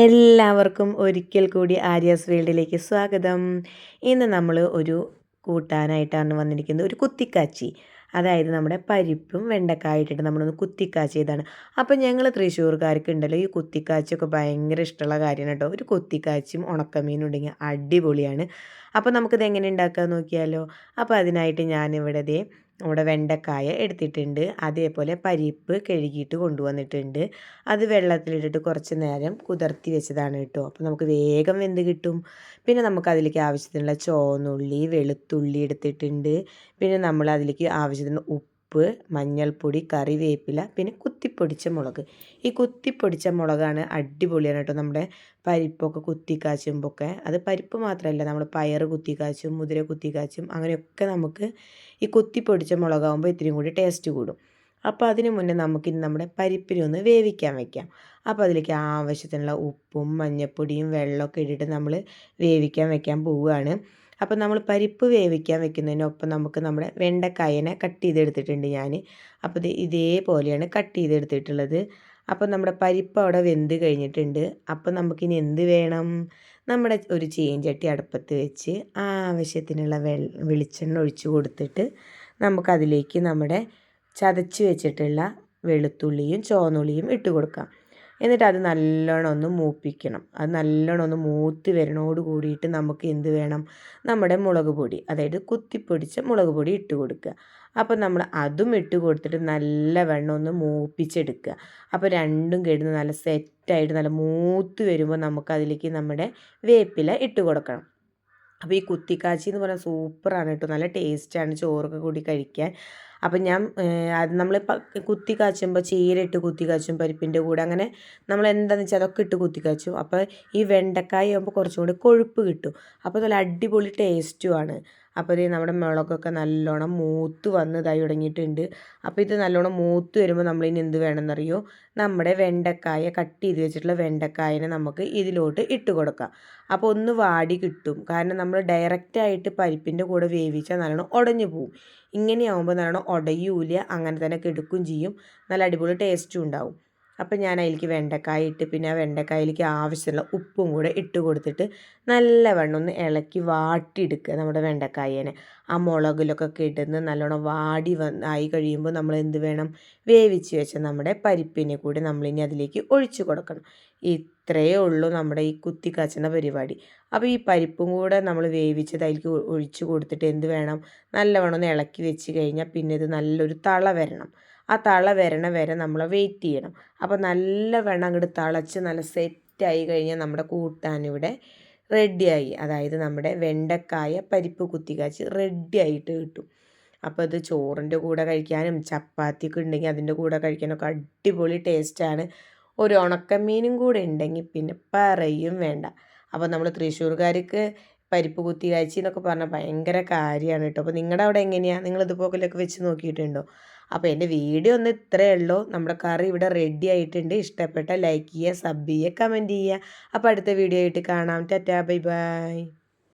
എല്ലാവർക്കും ഒരിക്കൽ കൂടി ആര്യാസ് വേൾഡിലേക്ക് സ്വാഗതം. ഇന്ന് നമ്മൾ ഒരു കൂട്ടാനായിട്ടാണ് വന്നിരിക്കുന്നത്. ഒരു കുത്തിക്കാച്ചി അതായത് നമ്മുടെ പരിപ്പും വെണ്ടക്കായിട്ടിട്ട് നമ്മളൊന്ന് കുത്തിക്കാച്ചിയതാണ്. അപ്പോൾ ഞങ്ങൾ തൃശ്ശൂർക്കാർക്ക് ഉണ്ടല്ലോ ഈ കുത്തിക്കാച്ചിയൊക്കെ ഭയങ്കര ഇഷ്ടമുള്ള കാര്യമാണ് കേട്ടോ. ഒരു കുത്തിക്കാച്ചിയും ഉണക്കമീനും ഉണ്ടെങ്കിൽ അടിപൊളിയാണ്. അപ്പോൾ നമുക്കിത് എങ്ങനെ ഉണ്ടാക്കാൻ നോക്കിയാലോ? അപ്പോൾ അതിനായിട്ട് ഞാനിവിടെ ദേ നമ്മുടെ വെണ്ടക്കായ എടുത്തിട്ടുണ്ട്. അതേപോലെ പരിപ്പ് കഴുകിയിട്ട് കൊണ്ടുവന്നിട്ടുണ്ട്. അത് വെള്ളത്തിലിട്ടിട്ട് കുറച്ച് നേരം കുതിർത്തി വെച്ചതാണ് കേട്ടോ. അപ്പോൾ നമുക്ക് വേഗം വെന്ത് കിട്ടും. പിന്നെ നമുക്ക് അതിലേക്ക് ആവശ്യത്തിനുള്ള ചോന്നുള്ളി വെളുത്തുള്ളി എടുത്തിട്ടുണ്ട്. പിന്നെ നമ്മൾ അതിലേക്ക് ആവശ്യത്തിന് ഉപ്പ് ഉപ്പ് മഞ്ഞൾപ്പൊടി കറിവേപ്പില പിന്നെ കുത്തിപ്പൊടിച്ച മുളക്. ഈ കുത്തിപ്പൊടിച്ച മുളകാണ് അടിപൊളിയാണ് കേട്ടോ നമ്മുടെ പരിപ്പൊക്കെ കുത്തി കാച്ചുമ്പോഴൊക്കെ അത് പരിപ്പ് മാത്രമല്ല നമ്മൾ പയർ കുത്തി കാച്ചും മുതിര കുത്തി കാച്ചും അങ്ങനെയൊക്കെ നമുക്ക് ഈ കുത്തിപ്പൊടിച്ച മുളകാകുമ്പോൾ ഇത്രയും കൂടി ടേസ്റ്റ് കൂടും. അപ്പോൾ അതിന് മുന്നേ നമുക്കിനി നമ്മുടെ പരിപ്പിനെ ഒന്ന് വേവിക്കാൻ വെക്കാം. അപ്പോൾ അതിലേക്ക് ആവശ്യത്തിനുള്ള ഉപ്പും മഞ്ഞൾപ്പൊടിയും വെള്ളമൊക്കെ ഇട്ടിട്ട് നമ്മൾ വേവിക്കാൻ വെക്കാൻ പോവുകയാണ്. അപ്പോൾ നമ്മൾ പരിപ്പ് വേവിക്കാൻ വെക്കുന്നതിനൊപ്പം നമുക്ക് നമ്മുടെ വെണ്ടക്കായനെ കട്ട് ചെയ്തെടുത്തിട്ടുണ്ട് ഞാൻ അപ്പോൾ ഇത് ഇതേപോലെയാണ് കട്ട് ചെയ്തെടുത്തിട്ടുള്ളത്. അപ്പോൾ നമ്മുടെ പരിപ്പ് അവിടെ വെന്ത് കഴിഞ്ഞിട്ടുണ്ട്. അപ്പോൾ നമുക്കിനി എന്ത് വേണം? നമ്മുടെ ഒരു ചീഞ്ചട്ടി അടുപ്പത്ത് വെച്ച് ആവശ്യത്തിനുള്ള വെളിച്ചെണ്ണ ഒഴിച്ച് കൊടുത്തിട്ട് നമുക്കതിലേക്ക് നമ്മുടെ ചതച്ച് വെച്ചിട്ടുള്ള വെളുത്തുള്ളിയും ചുവന്നുള്ളിയും ഇട്ട് കൊടുക്കാം. എന്നിട്ട് അത് നല്ലോണം ഒന്ന് മൂപ്പിക്കണം. അത് നല്ലോണം ഒന്ന് മൂത്ത് വരണോട് കൂടിയിട്ട് നമുക്ക് എന്ത് വേണം? നമ്മുടെ മുളക് പൊടി അതായത് കുത്തിപ്പൊടിച്ച മുളക് പൊടി ഇട്ട് കൊടുക്കുക. അപ്പോൾ നമ്മൾ അതും ഇട്ട് കൊടുത്തിട്ട് നല്ല വെണ്ണം ഒന്ന് മൂപ്പിച്ചെടുക്കുക. അപ്പോൾ രണ്ടും കിടന്ന് നല്ല സെറ്റായിട്ട് നല്ല മൂത്ത് വരുമ്പോൾ നമുക്ക് അതിലേക്ക് നമ്മുടെ വേപ്പില ഇട്ട് കൊടുക്കണം. അപ്പോൾ ഈ കുത്തിക്കാച്ചി എന്ന് പറഞ്ഞാൽ സൂപ്പറാണ് കേട്ടോ. നല്ല ടേസ്റ്റാണ്. ചോറൊക്കെ കൂടി കഴിക്കാൻ. അപ്പം ഞാൻ അത് നമ്മൾ കുത്തി കാച്ചുമ്പോൾ ചീരയിട്ട് കുത്തി കാച്ചും പരിപ്പിന്റെ കൂടെ. അങ്ങനെ നമ്മൾ എന്താണെന്ന് വെച്ചാൽ അതൊക്കെ ഇട്ട് കുത്തി കാച്ചും. അപ്പോൾ ഈ വെണ്ടക്കായ ആകുമ്പോൾ കുറച്ചും കൂടി കൊഴുപ്പ് കിട്ടും. അപ്പോൾ നല്ല അടിപൊളി ടേസ്റ്റുമാണ് അപ്പോൾ ഇത് നമ്മുടെ മുളകൊക്കെ നല്ലോണം മൂത്ത് വന്ന് ഇതായി തുടങ്ങിയിട്ടുണ്ട്. അപ്പോൾ ഇത് നല്ലോണം മൂത്ത് വരുമ്പോൾ നമ്മൾ നമ്മളിനി എന്ത് വേണമെന്നറിയോ? നമ്മുടെ വെണ്ടക്കായ കട്ട് ചെയ്ത് വെച്ചിട്ടുള്ള വെണ്ടക്കായനെ നമുക്ക് ഇതിലോട്ട് ഇട്ട് കൊടുക്കാം. അപ്പോൾ ഒന്ന് വാടി കിട്ടും. കാരണം നമ്മൾ ഡയറക്റ്റായിട്ട് പരിപ്പിന്റെ കൂടെ വേവിച്ചാൽ നല്ലോണം ഉടഞ്ഞു പോവും. ഇങ്ങനെയാവുമ്പോൾ നല്ലോണം ഉടയൂല അങ്ങനെ തന്നെ കെടുക്കും ചെയ്യും. നല്ല അടിപൊളി ടേസ്റ്റും ഉണ്ടാവും. അപ്പം ഞാൻ അതിലേക്ക് വെണ്ടക്കായ ഇട്ട് പിന്നെ ആ വെണ്ടക്കായയിലേക്ക് ആവശ്യമുള്ള ഉപ്പും കൂടെ ഇട്ട് കൊടുത്തിട്ട് നല്ലവണ്ണം ഒന്ന് ഇളക്കി വാട്ടിയെടുക്കുക നമ്മുടെ വെണ്ടക്കായേനെ. ആ മുളകിലൊക്കെ കിടന്ന് നല്ലോണം വാടി ആയി കഴിയുമ്പോൾ നമ്മൾ എന്ത് വേണം? വേവിച്ച് വെച്ച നമ്മുടെ പരിപ്പിനെ കൂടി നമ്മളിനി അതിലേക്ക് ഒഴിച്ചു കൊടുക്കണം. ഇത്രയേ ഉള്ളൂ നമ്മുടെ ഈ കുത്തി പരിപാടി. അപ്പോൾ ഈ പരിപ്പും കൂടെ നമ്മൾ വേവിച്ചത് അതിലേക്ക് ഒഴിച്ചു കൊടുത്തിട്ട് എന്ത് വേണം? നല്ലവണ്ണം ഒന്ന് ഇളക്കി വെച്ച് കഴിഞ്ഞാൽ പിന്നെ ഇത് നല്ലൊരു തള വരണം. ആ തള വരണ വരെ നമ്മൾ വെയിറ്റ് ചെയ്യണം. അപ്പോൾ നല്ല വെണ്ണം അങ്ങോട്ട് തിളച്ച് നല്ല സെറ്റായി കഴിഞ്ഞാൽ നമ്മുടെ കൂട്ടാനിവിടെ റെഡിയായി അതായത് നമ്മുടെ വെണ്ടക്കായ പരിപ്പ് കുത്തിക്കാച്ച് റെഡി ആയിട്ട് കിട്ടും. അപ്പോൾ ഇത് ചോറിന്റെ കൂടെ കഴിക്കാനും ചപ്പാത്തിക്ക് ഉണ്ടെങ്കിൽ അതിന്റെ കൂടെ കഴിക്കാനൊക്കെ അടിപൊളി ടേസ്റ്റാണ് ഒരു ഉണക്കമീനും കൂടെ ഉണ്ടെങ്കിൽ പിന്നെ പറയും വേണ്ട. അപ്പോൾ നമ്മൾ തൃശ്ശൂർക്കാർക്ക് പരിപ്പ് കുത്തി കാച്ചി എന്നൊക്കെ പറഞ്ഞാൽ ഭയങ്കര കാര്യമാണ് കേട്ടോ. അപ്പോൾ നിങ്ങളുടെ അവിടെ എങ്ങനെയാണ് നിങ്ങൾ ഇതുപോലൊക്കെ വെച്ച് നോക്കിയിട്ടുണ്ടോ? അപ്പോൾ എന്റെ വീഡിയോ ഒന്ന് ഇത്രയേ ഉള്ളൂ. നമ്മുടെ കറി ഇവിടെ റെഡി ആയിട്ടുണ്ട്. ഇഷ്ടപ്പെട്ട ലൈക്ക് ചെയ്യുക സബ് ചെയ്യുക കമന്റ് ചെയ്യുക. അപ്പോൾ അടുത്ത വീഡിയോ ആയിട്ട് കാണാം. Tata bye bye.